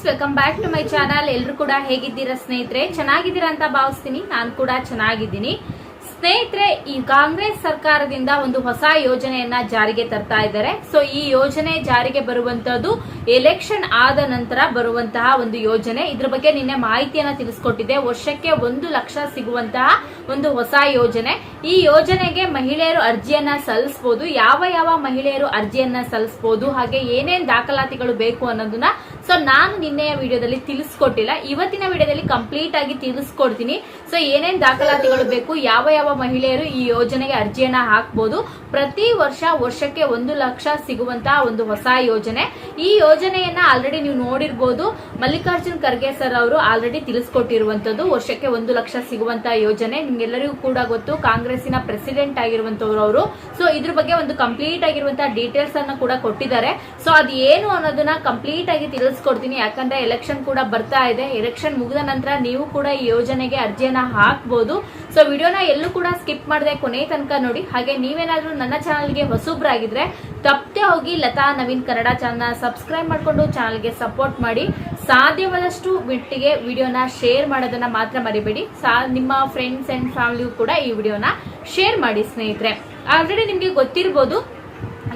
Friends welcome back to my channel ಎಲ್ಲರೂ ಕೂಡ ಹೇಗಿದ್ದೀರಾ ಸ್ನೇಹಿತರೆ? ಚೆನ್ನಾಗಿದ್ದೀರಾ ಅಂತ ಭಾವಿಸ್ತೀನಿ. ನಾನು ಕೂಡ ಚೆನ್ನಾಗಿದ್ದೀನಿ. ಸ್ನೇಹಿತರೆ, ಈ ಕಾಂಗ್ರೆಸ್ ಸರ್ಕಾರದಿಂದ ಒಂದು ಹೊಸ ಯೋಜನೆಯನ್ನ ಜಾರಿಗೆ ತರ್ತಾ ಇದ್ದಾರೆ. ಸೊ ಈ ಯೋಜನೆ ಜಾರಿಗೆ ಬರುವಂತದ್ದು ಎಲೆಕ್ಷನ್ ಆದ ನಂತರ ಬರುವಂತಹ ಒಂದು ಯೋಜನೆ. ಇದ್ರ ಬಗ್ಗೆ ನಿನ್ನೆ ಮಾಹಿತಿಯನ್ನ ತಿಳಿಸ್ಕೊಟ್ಟಿದೆ ವರ್ಷಕ್ಕೆ ಒಂದು ಲಕ್ಷ ಸಿಗುವಂತಹ ಒಂದು ಹೊಸ ಯೋಜನೆ. ಈ ಯೋಜನೆಗೆ ಮಹಿಳೆಯರು ಅರ್ಜಿಯನ್ನ ಸಲ್ಲಿಸಬಹುದು ಯಾವ ಯಾವ ಮಹಿಳೆಯರು ಅರ್ಜಿಯನ್ನ ಸಲ್ಲಿಸಬಹುದು ಹಾಗೆ ಏನೇನ್ ದಾಖಲಾತಿಗಳು ಬೇಕು ಅನ್ನೋದನ್ನ ಸೊ ನಾನು ನಿನ್ನೆಯ ವಿಡಿಯೋದಲ್ಲಿ ತಿಳಿಸ್ಕೊಟ್ಟಿಲ್ಲ. ಇವತ್ತಿನ ವಿಡಿಯೋದಲ್ಲಿ ಕಂಪ್ಲೀಟ್ ಆಗಿ ತಿಳಿಸ್ಕೊಡ್ತೀನಿ. ಸೊ ಏನೇನು ದಾಖಲಾತಿಗಳು ಬೇಕು, ಯಾವ ಯಾವ ಮಹಿಳೆಯರು ಈ ಯೋಜನೆಗೆ ಅರ್ಜಿಯನ್ನ ಹಾಕ್ಬೋದು ಪ್ರತಿ ವರ್ಷ ವರ್ಷಕ್ಕೆ ಒಂದು ಲಕ್ಷ ಸಿಗುವಂತಹ ಒಂದು ಹೊಸ ಯೋಜನೆ. ಈ ಯೋಜನೆಯನ್ನ ಆಲ್ರೆಡಿ ನೀವು ನೋಡಿರ್ಬೋದು. ಮಲ್ಲಿಕಾರ್ಜುನ್ ಖರ್ಗೆ ಸರ್ ಅವರು ಆಲ್ರೆಡಿ ತಿಳಿಸ್ಕೊಟ್ಟಿರುವಂತದ್ದು ವರ್ಷಕ್ಕೆ ಒಂದು ಲಕ್ಷ ಸಿಗುವಂತಹ ಯೋಜನೆ. ನಿಮ್ಗೆಲ್ಲರಿಗೂ ಕೂಡ ಗೊತ್ತು, ಕಾಂಗ್ರೆಸ್ಸಿನ ಪ್ರೆಸಿಡೆಂಟ್ ಆಗಿರುವಂತವ್ರು ಅವರು. ಸೊ ಇದ್ರ ಬಗ್ಗೆ ಒಂದು ಕಂಪ್ಲೀಟ್ ಆಗಿರುವಂತಹ ಡೀಟೇಲ್ಸ್ ಅನ್ನ ಕೂಡ ಕೊಟ್ಟಿದ್ದಾರೆ. ಸೊ ಅದು ಏನು ಅನ್ನೋದನ್ನ ಕಂಪ್ಲೀಟ್ ಆಗಿ ತಿಳಿಸ್ಕೊಡ್ತೀನಿ. ಯಾಕಂದ್ರೆ ಎಲೆಕ್ಷನ್ ಕೂಡ ಬರ್ತಾ ಇದೆ. ಎಲೆಕ್ಷನ್ ಮುಗಿದ ನಂತರ ನೀವು ಕೂಡ ಈ ಯೋಜನೆಗೆ ಅರ್ಜಿಯನ್ನ ಹಾಕ್ಬೋದು. ಸೊ ವಿಡಿಯೋನ ಎಲ್ಲೂ ಕೂಡ ಸ್ಕಿಪ್ ಮಾಡದೆ ಕೊನೆ ತನಕ ನೋಡಿ. ಹಾಗೆ ನೀವೇನಾದ್ರೂ ನನ್ನ ಚಾನಲ್ಗೆ ಹೊಸಬ್ರಾಗಿದ್ರೆ, ತಪ್ಪದೆ ಹೋಗಿ ಲತಾ ನವೀನ್ ಕನ್ನಡ ಚಾನಲ್ನ ಸಬ್ಸ್ಕ್ರೈಬ್ ಮಾಡಿಕೊಂಡು ಚಾನಲ್ಗೆ ಸಪೋರ್ಟ್ ಮಾಡಿ. ಸಾಧ್ಯವಾದಷ್ಟು ಬಿಟ್ಟಿಗೆ ವಿಡಿಯೋನ ಶೇರ್ ಮಾಡೋದನ್ನ ಮಾತ್ರ ಮರಿಬೇಡಿ. ಸಾ, ನಿಮ್ಮ ಫ್ರೆಂಡ್ಸ್ ಅಂಡ್ ಫ್ಯಾಮಿಲಿಗೂ ಕೂಡ ಈ ವಿಡಿಯೋನ ಶೇರ್ ಮಾಡಿ ಸ್ನೇಹಿತರೆ. ಆಲ್ರೆಡಿ ನಿಮಗೆ ಗೊತ್ತಿರ್ಬೋದು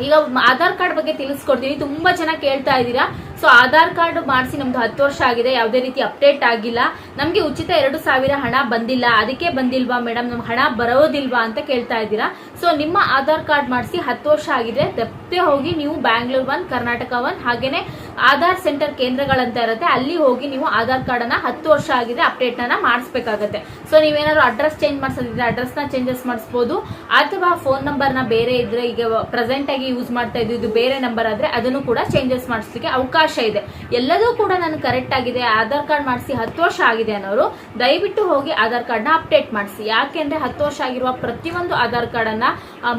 ಈಗ ಆಧಾರ್ ಕಾರ್ಡ್ ಬಗ್ಗೆ ತಿಳಿಸ್ಕೊಡ್ತೀನಿ. ತುಂಬಾ ಜನ ಕೇಳ್ತಾ ಇದ್ದೀರಾ. ಸೊ ಆಧಾರ್ ಕಾರ್ಡ್ ಮಾಡಿಸಿ ನಮ್ದು ಹತ್ತು ವರ್ಷ ಆಗಿದೆ. ಯಾವುದೇ ರೀತಿ ಅಪ್ಡೇಟ್ ಆಗಿಲ್ಲ. ನಮಗೆ ಉಚಿತ ಎರಡು ಸಾವಿರ ಹಣ ಬಂದಿಲ್ಲ. ಅದಕ್ಕೆ ಬಂದಿಲ್ವಾ ಮೇಡಮ್? ನಮ್ಗೆ ಹಣ ಬರೋದಿಲ್ವಾ ಅಂತ ಕೇಳ್ತಾ ಇದ್ದೀರಾ. ಸೊ ನಿಮ್ಮ ಆಧಾರ್ ಕಾರ್ಡ್ ಮಾಡಿಸಿ ಹತ್ತು ವರ್ಷ ಆಗಿದೆ. ತಪ್ಪದೆ ಹೋಗಿ ನೀವು ಬ್ಯಾಂಗ್ಳೂರ್ ಒನ್ ಕರ್ನಾಟಕ ಒನ್ ಹಾಗೇನೆ ಆಧಾರ್ ಸೆಂಟರ್ ಕೇಂದ್ರಗಳಂತ ಇರುತ್ತೆ, ಅಲ್ಲಿ ಹೋಗಿ ನೀವು ಆಧಾರ್ ಕಾರ್ಡ್ ಅನ್ನ ಹತ್ತು ವರ್ಷ ಆಗಿದೆ ಅಪ್ಡೇಟ್ ಅನ್ನ ಮಾಡಿಸ್ಬೇಕಾಗತ್ತೆ. ಸೊ ನೀವೇನಾದ್ರು ಅಡ್ರೆಸ್ ಚೇಂಜ್ ಮಾಡಿಸೋದಿದ್ರೆ ಅಡ್ರೆಸ್ನ ಚೇಂಜಸ್ ಮಾಡಿಸಬಹುದು ಅಥವಾ ಫೋನ್ ನಂಬರ್ನ ಬೇರೆ ಇದ್ರೆ ಈಗ ಪ್ರೆಸೆಂಟ್ ಆಗಿ ಯೂಸ್ ಮಾಡ್ತಾ ಇದ್ದು ಇದು ಬೇರೆ ನಂಬರ್ ಆದ್ರೆ ಅದನ್ನು ಕೂಡ ಚೇಂಜಸ್ ಮಾಡಿಸ್ಲಿಕ್ಕೆ ಅವಕಾಶ ಇದೆ. ಎಲ್ಲದೂ ಕೂಡ ನಾನು ಕರೆಕ್ಟ್ ಆಗಿದೆ, ಆಧಾರ್ ಕಾರ್ಡ್ ಮಾಡಿಸಿ ಹತ್ತು ವರ್ಷ ಆಗಿದೆ ಅನ್ನೋರು ದಯವಿಟ್ಟು ಹೋಗಿ ಆಧಾರ್ ಕಾರ್ಡ್ನ ಅಪ್ಡೇಟ್ ಮಾಡಿಸಿ. ಯಾಕೆಂದ್ರೆ ಹತ್ತು ವರ್ಷ ಆಗಿರುವ ಪ್ರತಿಯೊಂದು ಆಧಾರ್ ಕಾರ್ಡ್ ಅನ್ನ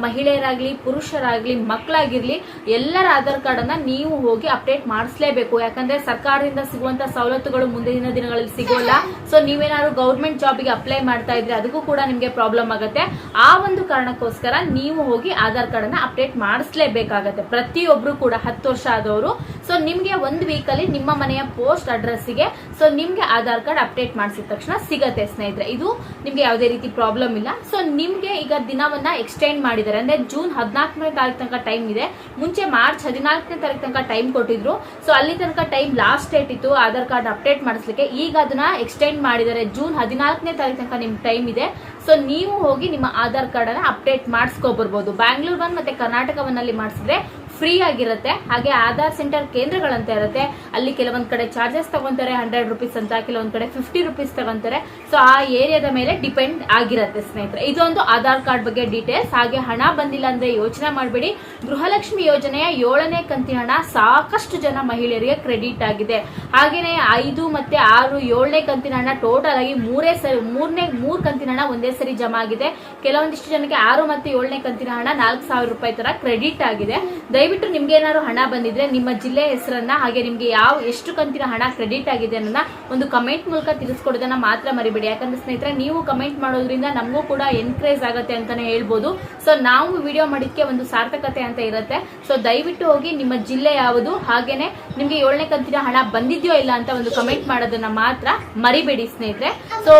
ಮಹಿಳೆಯರಾಗ್ಲಿ, ಪುರುಷರಾಗ್ಲಿ ಮಕ್ಕಳಾಗಿರ್ಲಿ ಎಲ್ಲರ ಆಧಾರ್ ಕಾರ್ಡ್ ಅನ್ನ ನೀವು ಹೋಗಿ ಅಪ್ಡೇಟ್ ಮಾಡಿಸ್ಲೇಬೇಕು. ಯಾಕಂದ್ರೆ ಸರ್ಕಾರದಿಂದ ಸಿಗುವಂತ ಸವಲತ್ತುಗಳು ಮುಂದಿನ ದಿನಗಳಲ್ಲಿ ಸಿಗೋಲ್ಲ. ಸೊ ನೀವೇನಾದ್ರು ಗೌರ್ಮೆಂಟ್ ಜಾಬ್ಗೆ ಅಪ್ಲೈ ಮಾಡ್ತಾ ಇದ್ರೆ ಅದಕ್ಕೂ ಕೂಡ ನಿಮ್ಗೆ ಪ್ರಾಬ್ಲಮ್ ಆಗುತ್ತೆ. ಆ ಒಂದು ಕಾರಣಕ್ಕೋಸ್ಕರ ನೀವು ಹೋಗಿ ಆಧಾರ್ ಕಾರ್ಡ್ ಅನ್ನ ಅಪ್ಡೇಟ್ ಮಾಡಿಸ್ಲೇಬೇಕಾಗತ್ತೆ. ಪ್ರತಿಯೊಬ್ರು ಕೂಡ ಹತ್ತು ವರ್ಷ ಆದವರು. ಸೊ ನಿಮ್ಗೆ ಒಂದು ವೀಕ್ ಅಲ್ಲಿ ನಿಮ್ಮ ಮನೆಯ ಪೋಸ್ಟ್ ಅಡ್ರೆಸ್ಗೆ ಸೊ ನಿಮ್ಗೆ ಆಧಾರ್ ಕಾರ್ಡ್ ಅಪ್ಡೇಟ್ ಮಾಡಿಸಿದ ತಕ್ಷಣ ಸಿಗತ್ತೆ ಸ್ನೇಹಿತರೆ. ಇದು ನಿಮ್ಗೆ ಯಾವುದೇ ರೀತಿ ಪ್ರಾಬ್ಲಮ್ ಇಲ್ಲ. ಸೊ ನಿಮ್ಗೆ ಈಗ ದಿನವನ್ನ ಎಕ್ಸ್ಟೆಂಡ್ ಮಾಡಿದ್ದಾರೆ. ಅಂದ್ರೆ ಜೂನ್ ಹದಿನಾಲ್ಕನೇ ತಾರೀಕು ತನಕ ಟೈಮ್ ಇದೆ. ಮುಂಚೆ ಮಾರ್ಚ್ ಹದಿನಾಲ್ಕನೇ ತಾರೀಕು ತನಕ ಟೈಮ್ ಕೊಟ್ಟಿದ್ರು. ಸೊ ಅಲ್ಲಿ ತನಕ ಟೈಮ್ ಲಾಸ್ಟ್ ಡೇಟ್ ಇತ್ತು. ಆಧಾರ್ ಕಾರ್ಡ್ ಅಪ್ಡೇಟ್ ಮಾಡಿಸ್ಲಿಕ್ಕೆ ಈಗ ಅದನ್ನ ಎಕ್ಸ್ಟೆಂಡ್ ಮಾಡಿದ್ದಾರೆ. ಜೂನ್ ಹದಿನಾಲ್ಕನೇ ತಾರೀಕು ತನಕ ನಿಮ್ ಟೈಮ್ ಇದೆ. ಸೊ ನೀವು ಹೋಗಿ ನಿಮ್ಮ ಆಧಾರ್ ಕಾರ್ಡ್ ಅನ್ನ ಅಪ್ಡೇಟ್ ಮಾಡಿಸ್ಕೊಬರ್ಬೋದು ಬ್ಯಾಂಗ್ಳೂರ್ ಒನ್ ಮತ್ತೆ ಕರ್ನಾಟಕ ಮಾಡಿಸಿದ್ರೆ ಫ್ರೀ ಆಗಿರುತ್ತೆ. ಹಾಗೆ ಆಧಾರ್ ಸೆಂಟರ್ ಕೇಂದ್ರಗಳಂತ ಇರುತ್ತೆ. ಅಲ್ಲಿ ಕೆಲವೊಂದ್ ಕಡೆ ಚಾರ್ಜಸ್ ತಗೊಂತಾರೆ ಹಂಡ್ರೆಡ್ ರುಪೀಸ್ ಅಂತ, ಕೆಲವೊಂದ್ ಕಡೆ ಫಿಫ್ಟಿ ರುಪೀಸ್ ತಗೊಂತಾರೆ. ಸೊ ಆ ಏರಿಯಾದ ಮೇಲೆ ಡಿಪೆಂಡ್ ಆಗಿರುತ್ತೆ ಸ್ನೇಹಿತರೆ. ಇದೊಂದು ಆಧಾರ್ ಕಾರ್ಡ್ ಬಗ್ಗೆ ಡೀಟೇಲ್ಸ್ ಹಾಗೆ ಹಣ ಬಂದಿಲ್ಲ ಅಂದ್ರೆ ಯೋಚನೆ ಮಾಡಬೇಡಿ. ಗೃಹಲಕ್ಷ್ಮಿ ಯೋಜನೆಯ ಏಳನೇ ಕಂತಿನ ಹಣ ಸಾಕಷ್ಟು ಜನ ಮಹಿಳೆಯರಿಗೆ ಕ್ರೆಡಿಟ್ ಆಗಿದೆ. ಹಾಗೇನೆ ಐದು ಮತ್ತೆ ಆರು ಏಳನೇ ಕಂತಿನ ಹಣ ಟೋಟಲ್ ಆಗಿ ಮೂರೇ ಸರಿ, ಮೂರನೇ, ಮೂರ್ ಕಂತಿನ ಹಣ ಒಂದೇ ಸರಿ ಜಮಾ ಆಗಿದೆ. ಕೆಲವೊಂದಿಷ್ಟು ಜನಕ್ಕೆ ಆರು ಮತ್ತೆ ಏಳನೇ ಕಂತಿನ ಹಣ ನಾಲ್ಕು ಸಾವಿರ ರೂಪಾಯಿ ತರ ಕ್ರೆಡಿಟ್ ಆಗಿದೆ. ದಯವಿಟ್ಟು ನಿಮ್ಗೆ ಏನಾದ್ರು ಹಣ ಬಂದಿದ್ರೆ ನಿಮ್ಮ ಜಿಲ್ಲೆ ಹೆಸರನ್ನ ಹಾಗೆ ನಿಮ್ಗೆ ಯಾವ, ಎಷ್ಟು ಕಂತಿನ ಹಣ ಕ್ರೆಡಿಟ್ ಆಗಿದೆ ಅನ್ನೋದನ್ನ ಒಂದು ಕಮೆಂಟ್ ಮೂಲಕ ತಿಳಿಸ್ಕೊಡೋದನ್ನ ಮಾತ್ರ ಮರಿಬೇಡಿ. ಯಾಕಂದ್ರೆ ಸ್ನೇಹಿತರೆ, ನೀವು ಕಮೆಂಟ್ ಮಾಡೋದ್ರಿಂದ ನಮಗೂ ಕೂಡ ಎನ್ಕರೇಜ್ ಆಗುತ್ತೆ ಅಂತಾನೆ ಹೇಳ್ಬೋದು. ಸೊ ನಾವು ವಿಡಿಯೋ ಮಾಡಿದ್ಕೆ ಒಂದು ಸಾರ್ಥಕತೆ ಅಂತ ಇರುತ್ತೆ. ಸೊ ದಯವಿಟ್ಟು ಹೋಗಿ ನಿಮ್ಮ ಜಿಲ್ಲೆ ಯಾವುದು, ಹಾಗೇನೆ ನಿಮ್ಗೆ ಏಳನೇ ಕಂತಿನ ಹಣ ಬಂದಿದ್ಯೋ ಇಲ್ಲ ಅಂತ ಒಂದು ಕಮೆಂಟ್ ಮಾಡೋದನ್ನ ಮಾತ್ರ ಮರಿಬೇಡಿ ಸ್ನೇಹಿತರೆ. ಸೊ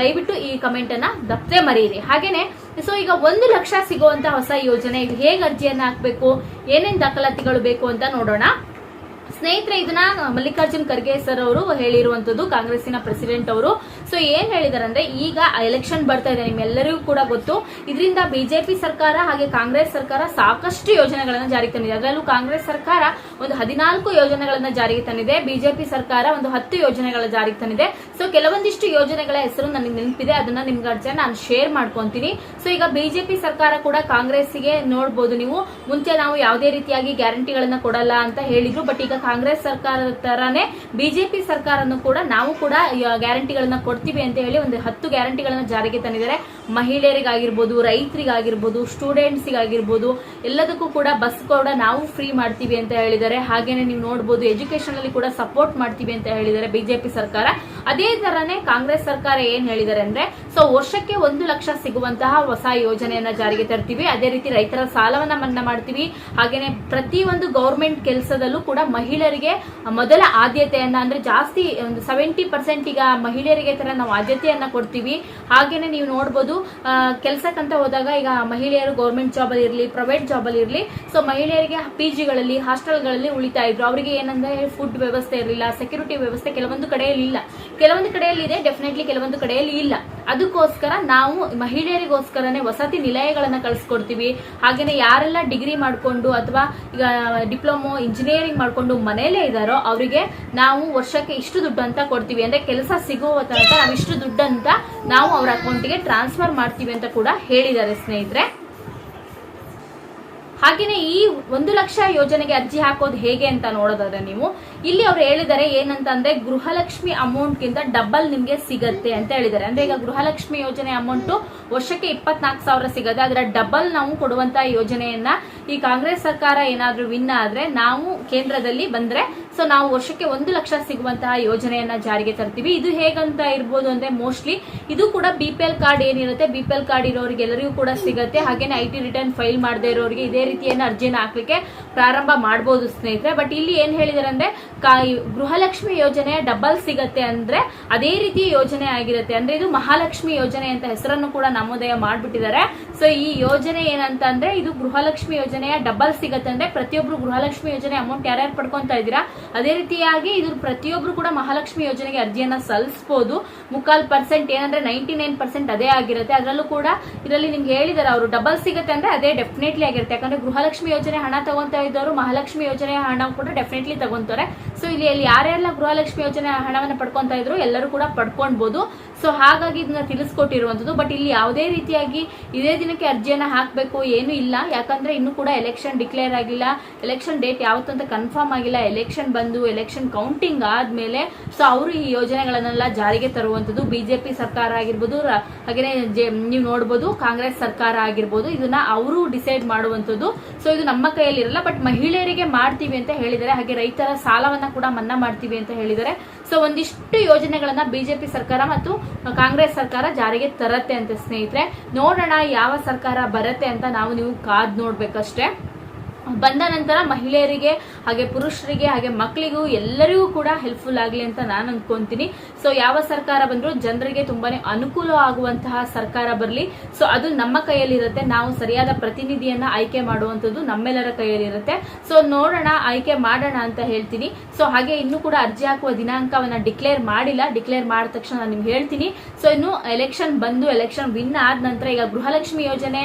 ದಯವಿಟ್ಟು ಈ ಕಮೆಂಟ್ ಅನ್ನ ದಪ್ಪದೆ ಮರೀರಿ ಹಾಗೇನೆ ಸೊ ಈಗ ಒಂದು ಲಕ್ಷ ಸಿಗುವಂತ ಹೊಸ ಯೋಜನೆ ಹೇಗೆ ಅರ್ಜಿಯನ್ನು ಹಾಕಬೇಕು, ಏನೇನು ದಾಖಲಾತಿಗಳು ಬೇಕು ಅಂತ ನೋಡೋಣ. ಸ್ನೇಹಿತರೆ, ಇದನ್ನ ಮಲ್ಲಿಕಾರ್ಜುನ್ ಖರ್ಗೆ ಸರ್ ಅವರು ಹೇಳಿರುವಂತದ್ದು, ಕಾಂಗ್ರೆಸ್ಸಿನ ಪ್ರೆಸಿಡೆಂಟ್ ಅವರು. ಸೊ ಏನ್ ಹೇಳಿದಾರೆ ಅಂದ್ರೆ ಈಗ ಎಲೆಕ್ಷನ್ ಬರ್ತಾ ಇದೆ, ನಿಮ್ಮೆಲ್ಲರಿಗೂ ಕೂಡ ಗೊತ್ತು. ಇದರಿಂದ ಬಿಜೆಪಿ ಸರ್ಕಾರ ಹಾಗೆ ಕಾಂಗ್ರೆಸ್ ಸರ್ಕಾರ ಸಾಕಷ್ಟು ಯೋಜನೆಗಳನ್ನ ಜಾರಿಗೆ ತಂದಿದೆ. ಅದರಲ್ಲೂ ಕಾಂಗ್ರೆಸ್ ಸರ್ಕಾರ ಒಂದು ಹದಿನಾಲ್ಕು ಯೋಜನೆಗಳನ್ನ ಜಾರಿಗೆ ತಂದಿದೆ. ಬಿಜೆಪಿ ಸರ್ಕಾರ ಒಂದು ಹತ್ತು ಯೋಜನೆಗಳ ಜಾರಿಗೆ ತಂದಿದೆ. ಸೊ ಕೆಲವೊಂದಿಷ್ಟು ಯೋಜನೆಗಳ ಹೆಸರು ನನಗೆ ನೆನಪಿದೆ. ಅದನ್ನ ನಿಮ್ಗೆ ಅರ್ಜೆ ನಾನು ಶೇರ್ ಮಾಡ್ಕೊಂತೀನಿ. ಸೊ ಈಗ ಬಿಜೆಪಿ ಸರ್ಕಾರ ಕೂಡ ಕಾಂಗ್ರೆಸ್ಗೆ ನೋಡ್ಬೋದು ನೀವು. ಮುಂಚೆ ನಾವು ಯಾವುದೇ ರೀತಿಯಾಗಿ ಗ್ಯಾರಂಟಿಗಳನ್ನ ಕೊಡಲ್ಲ ಅಂತ ಹೇಳಿದ್ರು. ಬಟ್ ಈಗ ಕಾಂಗ್ರೆಸ್ ಸರ್ಕಾರದ ತರನೇ ಬಿಜೆಪಿ ಸರ್ಕಾರನು ಕೂಡ ನಾವು ಕೂಡ ಗ್ಯಾರಂಟಿಗಳನ್ನ ಕೊಡ್ತೀವಿ ಅಂತ ಹೇಳಿ ಒಂದು ಹತ್ತು ಗ್ಯಾರಂಟಿಗಳನ್ನ ಜಾರಿಗೆ ತಂದಿದ್ದಾರೆ. ಮಹಿಳೆಯರಿಗಾಗಿರ್ಬೋದು, ರೈತರಿಗಾಗಿರ್ಬೋದು, ಸ್ಟೂಡೆಂಟ್ಸಿಗಾಗಿರ್ಬೋದು, ಎಲ್ಲದಕ್ಕೂ ಕೂಡ ಬಸ್ ಕೂಡ ನಾವು ಫ್ರೀ ಮಾಡ್ತೀವಿ ಅಂತ ಹೇಳಿದ್ದಾರೆ. ಹಾಗೇನೆ ನೀವು ನೋಡ್ಬೋದು ಎಜುಕೇಶನ್ ಅಲ್ಲಿ ಕೂಡ ಸಪೋರ್ಟ್ ಮಾಡ್ತೀವಿ ಅಂತ ಹೇಳಿದ್ದಾರೆ ಬಿಜೆಪಿ ಸರ್ಕಾರ. ಅದೇ ತರನೇ ಕಾಂಗ್ರೆಸ್ ಸರ್ಕಾರ ಏನ್ ಹೇಳಿದ್ದಾರೆ ಅಂದ್ರೆ ಸೊ ವರ್ಷಕ್ಕೆ ಒಂದು ಲಕ್ಷ ಸಿಗುವಂತಹ ಹೊಸ ಯೋಜನೆಯನ್ನ ಜಾರಿಗೆ ತರ್ತೀವಿ. ಅದೇ ರೀತಿ ರೈತರ ಸಾಲವನ್ನ ಮನ್ನಾ ಮಾಡ್ತೀವಿ. ಹಾಗೇನೆ ಪ್ರತಿ ಒಂದು ಗೌರ್ಮೆಂಟ್ ಕೆಲಸದಲ್ಲೂ ಕೂಡ ಮಹಿಳೆಯರಿಗೆ ಮೊದಲ ಆದ್ಯತೆಯನ್ನ ಅಂದ್ರೆ ಜಾಸ್ತಿ ಒಂದು ಸೆವೆಂಟಿ ಪರ್ಸೆಂಟ್ ಈಗ ಮಹಿಳೆಯರಿಗೆ ತರ ನಾವು ಆದ್ಯತೆಯನ್ನ ಕೊಡ್ತೀವಿ. ಹಾಗೇನೆ ನೀವು ನೋಡ್ಬೋದು ಕೆಲಸಕ್ಕಂತ ಹೋದಾಗ ಈಗ ಮಹಿಳೆಯರು ಗೌರ್ಮೆಂಟ್ ಜಾಬ್ ಅಲ್ಲಿ ಇರಲಿ ಪ್ರೈವೇಟ್ ಜಾಬ್ ಅಲ್ಲಿ ಇರಲಿ ಸೊ ಮಹಿಳೆಯರಿಗೆ ಪಿ ಜಿಗಳಲ್ಲಿ ಹಾಸ್ಟೆಲ್ಗಳಲ್ಲಿ ಉಳಿತಾ ಇದ್ರು. ಅವರಿಗೆ ಏನಂದ್ರೆ ಫುಡ್ ವ್ಯವಸ್ಥೆ ಇರಲಿಲ್ಲ ಸೆಕ್ಯೂರಿಟಿ ವ್ಯವಸ್ಥೆ ಕೆಲವೊಂದು ಕಡೆಯಲ್ಲಿ ಇಲ್ಲ. ಕೆಲವೊಂದು ಕಡೆಯಲ್ಲಿ ಇದೆ ಡೆಫಿನೆಟ್ಲಿ ಕೆಲವೊಂದು ಕಡೆಯಲ್ಲಿ ಇಲ್ಲ. ಅದಕ್ಕೋಸ್ಕರ ನಾವು ಮಹಿಳೆಯರಿಗೋಸ್ಕರನೇ ವಸತಿ ನಿಲಯಗಳನ್ನು ಕಳಿಸ್ಕೊಡ್ತೀವಿ. ಹಾಗೇನೆ ಯಾರೆಲ್ಲ ಡಿಗ್ರಿ ಮಾಡಿಕೊಂಡು ಅಥವಾ ಈಗ ಡಿಪ್ಲೊಮೊ ಇಂಜಿನಿಯರಿಂಗ್ ಮಾಡಿಕೊಂಡು ಮನೆಯಲ್ಲೇ ಇದ್ದಾರೋ ಅವರಿಗೆ ನಾವು ವರ್ಷಕ್ಕೆ ಇಷ್ಟು ದುಡ್ಡು ಅಂತ ಕೊಡ್ತೀವಿ. ಅಂದ್ರೆ ಕೆಲಸ ಸಿಗುವ ತನಕ ನಾವು ಇಷ್ಟು ದುಡ್ಡು ಅಂತ ನಾವು ಅವ್ರ ಅಕೌಂಟಿಗೆ ಟ್ರಾನ್ಸ್ಫರ್ ಮಾಡ್ತೀವಿ ಅಂತ ಕೂಡ ಹೇಳಿದ್ದಾರೆ ಸ್ನೇಹಿತರೆ. ಹಾಗೇನೆ ಈ ಒಂದು ಲಕ್ಷ ಯೋಜನೆಗೆ ಅರ್ಜಿ ಹಾಕೋದು ಹೇಗೆ ಅಂತ ನೋಡೋದಾದ್ರೆ ನೀವು, ಇಲ್ಲಿ ಅವ್ರು ಹೇಳಿದ್ದಾರೆ ಏನಂತ ಅಂದ್ರೆ ಗೃಹಲಕ್ಷ್ಮಿ ಅಮೌಂಟ್ ಗಿಂತ ಡಬಲ್ ನಿಮ್ಗೆ ಸಿಗತ್ತೆ ಅಂತ ಹೇಳಿದ್ದಾರೆ. ಅಂದ್ರೆ ಈಗ ಗೃಹಲಕ್ಷ್ಮಿ ಯೋಜನೆ ಅಮೌಂಟ್ ವರ್ಷಕ್ಕೆ ಇಪ್ಪತ್ನಾಲ್ಕು ಸಾವಿರ ಸಿಗತ್ತೆ. ಅದರ ಡಬಲ್ ನಾವು ಕೊಡುವಂತ ಯೋಜನೆಯನ್ನ ಈ ಕಾಂಗ್ರೆಸ್ ಸರ್ಕಾರ ಏನಾದ್ರೂ ವಿನ್ ಆದ್ರೆ ನಾವು ಕೇಂದ್ರದಲ್ಲಿ ಬಂದ್ರೆ ಸೊ ನಾವು ವರ್ಷಕ್ಕೆ ಒಂದು ಲಕ್ಷ ಸಿಗುವಂತಹ ಯೋಜನೆಯನ್ನ ಜಾರಿಗೆ ತರ್ತೀವಿ. ಇದು ಹೇಗಂತ ಇರ್ಬೋದು ಅಂದ್ರೆ ಮೋಸ್ಟ್ಲಿ ಇದು ಕೂಡ ಬಿ ಪಿ ಎಲ್ ಕಾರ್ಡ್ ಏನಿರುತ್ತೆ ಬಿ ಪಿ ಎಲ್ ಕಾರ್ಡ್ ಇರೋರಿಗೆ ಎಲ್ಲರಿಗೂ ಕೂಡ ಸಿಗುತ್ತೆ. ಹಾಗೇನೆ ಐ ಟಿ ರಿಟರ್ನ್ ಫೈಲ್ ಮಾಡದೇ ಇರೋರಿಗೆ ಇದೇ ರೀತಿಯನ್ನು ಅರ್ಜಿನ ಹಾಕ್ಲಿಕ್ಕೆ ಪ್ರಾರಂಭ ಮಾಡಬಹುದು ಸ್ನೇಹಿತರೆ. ಬಟ್ ಇಲ್ಲಿ ಏನ್ ಹೇಳಿದಾರೆ ಅಂದ್ರೆ ಗೃಹಲಕ್ಷ್ಮಿ ಯೋಜನೆ ಡಬಲ್ ಸಿಗತ್ತೆ ಅಂದ್ರೆ ಅದೇ ರೀತಿ ಯೋಜನೆ ಆಗಿರುತ್ತೆ. ಅಂದ್ರೆ ಇದು ಮಹಾಲಕ್ಷ್ಮಿ ಯೋಜನೆ ಅಂತ ಹೆಸರನ್ನು ಕೂಡ ನಮೋದಯ ಮಾಡ್ಬಿಟ್ಟಿದ್ದಾರೆ. ಸೊ ಈ ಯೋಜನೆ ಏನಂತ ಅಂದ್ರೆ ಇದು ಗೃಹಲಕ್ಷ್ಮಿ ಯೋಜನೆಯ ಡಬಲ್ ಸಿಗತ್ತೆ ಅಂದ್ರೆ ಪ್ರತಿಯೊಬ್ರು ಗೃಹಲಕ್ಷ್ಮಿ ಯೋಜನೆ ಅಮೌಂಟ್ ಯಾರ್ಯಾರು ಪಡ್ಕೊಂತ ಇದ್ದೀರಾ? ಅದೇ ರೀತಿಯಾಗಿ ಇದು ಪ್ರತಿಯೊಬ್ರು ಕೂಡ ಮಹಾಲಕ್ಷ್ಮಿ ಯೋಜನೆಗೆ ಅರ್ಜಿಯನ್ನ ಸಲ್ಲಿಸಬಹುದು ಮುಕ್ಕಾಲ್ ಪರ್ಸೆಂಟ್ ಏನಂದ್ರೆ ನೈಂಟಿ ನೈನ್ ಪರ್ಸೆಂಟ್ ಅದೇ ಆಗಿರುತ್ತೆ. ಅದರಲ್ಲೂ ಕೂಡ ಇದರಲ್ಲಿ ನಿಮ್ಗೆ ಹೇಳಿದಾರೆ, ಅವರು ಡಬಲ್ ಸಿಗುತ್ತೆ ಅಂದ್ರೆ ಅದೇ ಡೆಫಿನೆಟ್ಲಿ ಆಗಿರುತ್ತೆ. ಯಾಕಂದ್ರೆ ಗೃಹಲಕ್ಷ್ಮಿ ಯೋಜನೆ ಹಣ ತಗೊಂತ ಇದ್ದವರು ಮಹಾಲಕ್ಷ್ಮಿ ಯೋಜನೆ ಹಣ ಕೂಡ ಡೆಫಿನೆಟ್ಲಿ ತಗೊಂತಾರೆ ಸೊ ಇಲ್ಲಿ ಇಲ್ಲಿ ಯಾರೆಲ್ಲ ಗೃಹಲಕ್ಷ್ಮಿ ಯೋಜನೆ ಹಣವನ್ನು ಪಡ್ಕೊಂತ ಇದ್ರು, ಎಲ್ಲರೂ ಕೂಡ ಪಡ್ಕೊಳ್ಬಹುದು ಸೊ ಹಾಗಾಗಿ ಇದನ್ನ ತಿಳಿಸ್ಕೊಟ್ಟಿರುವಂಥದ್ದು. ಬಟ್ ಇಲ್ಲಿ ಯಾವುದೇ ರೀತಿಯಾಗಿ ಇದೇ ದಿನಕ್ಕೆ ಅರ್ಜಿಯನ್ನ ಹಾಕಬೇಕು ಏನು ಇಲ್ಲ. ಯಾಕಂದ್ರೆ ಇನ್ನು ಕೂಡ ಎಲೆಕ್ಷನ್ ಡಿಕ್ಲೇರ್ ಆಗಿಲ್ಲ. ಎಲೆಕ್ಷನ್ ಡೇಟ್ ಯಾವತ್ತು ಅಂತ ಕನ್ಫರ್ಮ್ ಆಗಿಲ್ಲ. ಎಲೆಕ್ಷನ್ ಬಂದು ಎಲೆಕ್ಷನ್ ಕೌಂಟಿಂಗ್ ಆದ್ಮೇಲೆ ಸೊ ಅವರು ಈ ಯೋಜನೆಗಳನ್ನೆಲ್ಲ ಜಾರಿಗೆ ತರುವಂತದ್ದು ಬಿಜೆಪಿ ಸರ್ಕಾರ ಆಗಿರ್ಬೋದು ಹಾಗೆ ನೀವು ನೋಡ್ಬೋದು, ಕಾಂಗ್ರೆಸ್ ಸರ್ಕಾರ ಆಗಿರ್ಬೋದು, ಇದನ್ನ ಅವರು ಡಿಸೈಡ್ ಮಾಡುವಂತದ್ದು ಸೊ ಇದು ನಮ್ಮ ಕೈಯಲ್ಲಿ ಇರಲ್ಲ ಬಟ್ ಮಹಿಳೆಯರಿಗೆ ಮಾಡ್ತೀವಿ ಅಂತ ಹೇಳಿದರೆ ಹಾಗೆ ರೈತರ ಸಾಲವನ್ನ ಕೂಡ ಮನ್ನಾ ಮಾಡ್ತೀವಿ ಅಂತ ಹೇಳಿದ್ದಾರೆ. ಸೊ ಒಂದಿಷ್ಟು ಯೋಜನೆಗಳನ್ನ ಬಿಜೆಪಿ ಸರ್ಕಾರ ಮತ್ತು ಕಾಂಗ್ರೆಸ್ ಸರ್ಕಾರ ಜಾರಿಗೆ ತರತ್ತೆ ಅಂತ ಸ್ನೇಹಿತರೆ. ನೋಡೋಣ ಯಾವ ಸರ್ಕಾರ ಬರತ್ತೆ ಅಂತ ನಾವು ನೀವು ಕಾದ್ ನೋಡ್ಬೇಕಷ್ಟೇ. ಬಂದ ನಂತರ ಮಹಿಳೆಯರಿಗೆ, ಹಾಗೆ ಪುರುಷರಿಗೆ, ಹಾಗೆ ಮಕ್ಕಳಿಗೂ ಎಲ್ಲರಿಗೂ ಕೂಡ ಹೆಲ್ಪ್ಫುಲ್ ಆಗಲಿ ಅಂತ ನಾನು ಅನ್ಕೊಂತೀನಿ. ಸೊ ಯಾವ ಸರ್ಕಾರ ಬಂದರೂ ಜನರಿಗೆ ತುಂಬಾನೇ ಅನುಕೂಲ ಆಗುವಂತಹ ಸರ್ಕಾರ ಬರಲಿ. ಸೊ ಅದು ನಮ್ಮ ಕೈಯಲ್ಲಿರುತ್ತೆ. ನಾವು ಸರಿಯಾದ ಪ್ರತಿನಿಧಿಯನ್ನ ಆಯ್ಕೆ ಮಾಡುವಂಥದ್ದು ನಮ್ಮೆಲ್ಲರ ಕೈಯಲ್ಲಿರುತ್ತೆ. ಸೊ ನೋಡೋಣ, ಆಯ್ಕೆ ಮಾಡೋಣ ಅಂತ ಹೇಳ್ತೀನಿ. ಸೊ ಹಾಗೆ ಇನ್ನೂ ಕೂಡ ಅರ್ಜಿ ಹಾಕುವ ದಿನಾಂಕವನ್ನ ಡಿಕ್ಲೇರ್ ಮಾಡಿಲ್ಲ. ಡಿಕ್ಲೇರ್ ಮಾಡಿದ ತಕ್ಷಣ ನಾನು ನಿಮ್ಗೆ ಹೇಳ್ತೀನಿ. ಸೊ ಇನ್ನು ಎಲೆಕ್ಷನ್ ಬಂದು ಎಲೆಕ್ಷನ್ ವಿನ್ ಆದ ನಂತರ ಈಗ ಗೃಹಲಕ್ಷ್ಮಿ ಯೋಜನೆ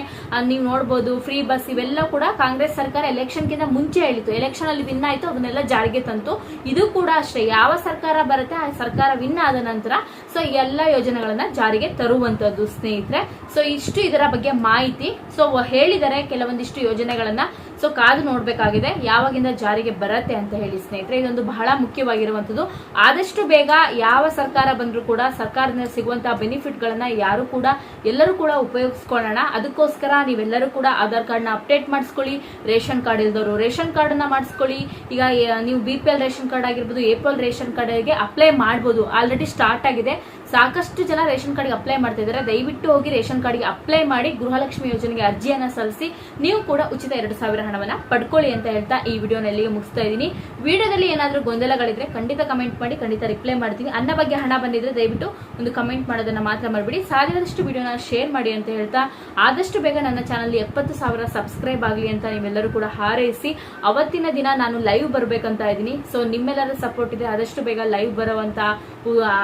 ನೀವು ನೋಡ್ಬೋದು ಫ್ರೀ ಬಸ್ ಇವೆಲ್ಲ ಕೂಡ ಕಾಂಗ್ರೆಸ್ ಸರ್ಕಾರ ಎಲೆಕ್ಷನ್ ಗಿಂತ ಮುಂಚೆ ಹೇಳಿತು ಎಲೆಕ್ಷನ್ ಅಲ್ಲಿ ವಿನ್ ಆಯಿತು, ಅದನ್ನೆಲ್ಲ ಜಾರಿಗೆ ತಂತು. ಇದು ಕೂಡ ಅಷ್ಟೇ. ಯಾವ ಸರ್ಕಾರ ಬರುತ್ತೆ, ಆ ಸರ್ಕಾರ ವಿನ್ ಆದ ನಂತರ ಸೊ ಎಲ್ಲ ಯೋಜನೆಗಳನ್ನ ಜಾರಿಗೆ ತರುವಂತದ್ದು ಸ್ನೇಹಿತರೆ. ಸೊ ಇಷ್ಟು ಇದರ ಬಗ್ಗೆ ಮಾಹಿತಿ. ಸೊ ಹೇಳಿದರೆ ಕೆಲವೊಂದಿಷ್ಟು ಯೋಜನೆಗಳನ್ನ ಸೊ ಕಾದು ನೋಡ್ಬೇಕಾಗಿದೆ, ಯಾವಾಗಿಂದ ಜಾರಿಗೆ ಬರತ್ತೆ ಅಂತ ಹೇಳಿ ಸ್ನೇಹಿತರೆ. ಇದೊಂದು ಬಹಳ ಮುಖ್ಯವಾಗಿರುವಂತದ್ದು ಆದಷ್ಟು ಬೇಗ ಯಾವ ಸರ್ಕಾರ ಬಂದರೂ ಕೂಡ ಸರ್ಕಾರದಿಂದ ಸಿಗುವಂತಹ ಬೆನಿಫಿಟ್ಗಳನ್ನ ಯಾರು ಕೂಡ, ಎಲ್ಲರೂ ಕೂಡ ಉಪಯೋಗಿಸ್ಕೊಳ್ಳೋಣ. ಅದಕ್ಕೋಸ್ಕರ ನೀವೆಲ್ಲರೂ ಕೂಡ ಆಧಾರ್ ಕಾರ್ಡ್ನ ಅಪ್ಡೇಟ್ ಮಾಡಿಸ್ಕೊಳ್ಳಿ, ರೇಷನ್ ಕಾರ್ಡ್ ಇಲ್ದವರು ರೇಷನ್ ಕಾರ್ಡನ್ನ ಮಾಡಿಸ್ಕೊಳ್ಳಿ. ಈಗ ನೀವು B P L ration card ಆಗಿರ್ಬೋದು, ಎ ಪಿ ಎಲ್ ರೇಷನ್ ಕಾರ್ಡ್ಗೆ ಅಪ್ಲೈ ಮಾಡ್ಬೋದು. ಆಲ್ರೆಡಿ ಸ್ಟಾರ್ಟ್ ಆಗಿದೆ. ಸಾಕಷ್ಟು ಜನ ರೇಷನ್ ಕಾರ್ಡ್ಗೆ ಅಪ್ಲೈ ಮಾಡ್ತಾ ಇದ್ದಾರೆ. ದಯವಿಟ್ಟು ಹೋಗಿ ರೇಷನ್ ಕಾರ್ಡ್ಗೆ ಅಪ್ಲೈ ಮಾಡಿ ಗೃಹಲಕ್ಷ್ಮಿ ಯೋಜನೆಗೆ ಅರ್ಜಿಯನ್ನು ಸಲ್ಲಿಸಿ. ನೀವು ಕೂಡ ಉಚಿತ ಎರಡು ಸಾವಿರ ಹಣವನ್ನು ಪಡ್ಕೊಳ್ಳಿ ಅಂತ ಹೇಳ್ತಾ ಈ ವಿಡಿಯೋನ ಇಲ್ಲಿಗೆ ಮುಗಿಸ್ತಾ ಇದ್ದೀನಿ. ವಿಡಿಯೋದಲ್ಲಿ ಏನಾದರೂ ಗೊಂದಲಗಳಿದ್ರೆ ಖಂಡಿತ ಕಮೆಂಟ್ ಮಾಡಿ, ಖಂಡಿತ ರಿಪ್ಲೈ ಮಾಡ್ತೀನಿ. ಅನ್ನ ಬಗ್ಗೆ ಹಣ ಬಂದಿದ್ರೆ ದಯವಿಟ್ಟು ಒಂದು ಕಮೆಂಟ್ ಮಾಡೋದನ್ನು ಮಾತ್ರ ಮಾಡಿಬಿಡಿ ಸಾಧ್ಯದಷ್ಟು ವಿಡಿಯೋನ ಶೇರ್ ಮಾಡಿ ಅಂತ ಹೇಳ್ತಾ, ಆದಷ್ಟು ಬೇಗ ನನ್ನ ಚಾನಲ್ ಎಪ್ಪತ್ತು ಸಾವಿರ ಸಬ್ಸ್ಕ್ರೈಬ್ ಆಗಲಿ ಅಂತ ನೀವೆಲ್ಲರೂ ಕೂಡ ಹಾರೈಸಿ. ಅವತ್ತಿನ ದಿನ ನಾನು ಲೈವ್ ಬರಬೇಕಂತ ಇದ್ದೀನಿ. ಸೊ ನಿಮ್ಮೆಲ್ಲರ ಸಪೋರ್ಟ್ ಇದೆ. ಆದಷ್ಟು ಬೇಗ ಲೈವ್ ಬರುವಂತ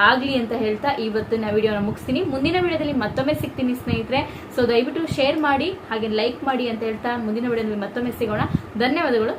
ಆಗಲಿ ಅಂತ ಹೇಳ್ತಾ ಇವತ್ತಿನ ವಿಡಿಯೋನ ಮುಗಿಸ್ತೀನಿ. ಮುಂದಿನ ವಿಡಿಯೋದಲ್ಲಿ ಮತ್ತೊಮ್ಮೆ ಸಿಗ್ತೀನಿ ಸ್ನೇಹಿತರೆ. ಸೊ ದಯವಿಟ್ಟು ಶೇರ್ ಮಾಡಿ, ಹಾಗೆ ಲೈಕ್ ಮಾಡಿ ಅಂತ ಹೇಳ್ತಾ ಮುಂದಿನ ವಿಡಿಯೋದಲ್ಲಿ ಮತ್ತೊಮ್ಮೆ ಸಿಗೋಣ. ಧನ್ಯವಾದಗಳು.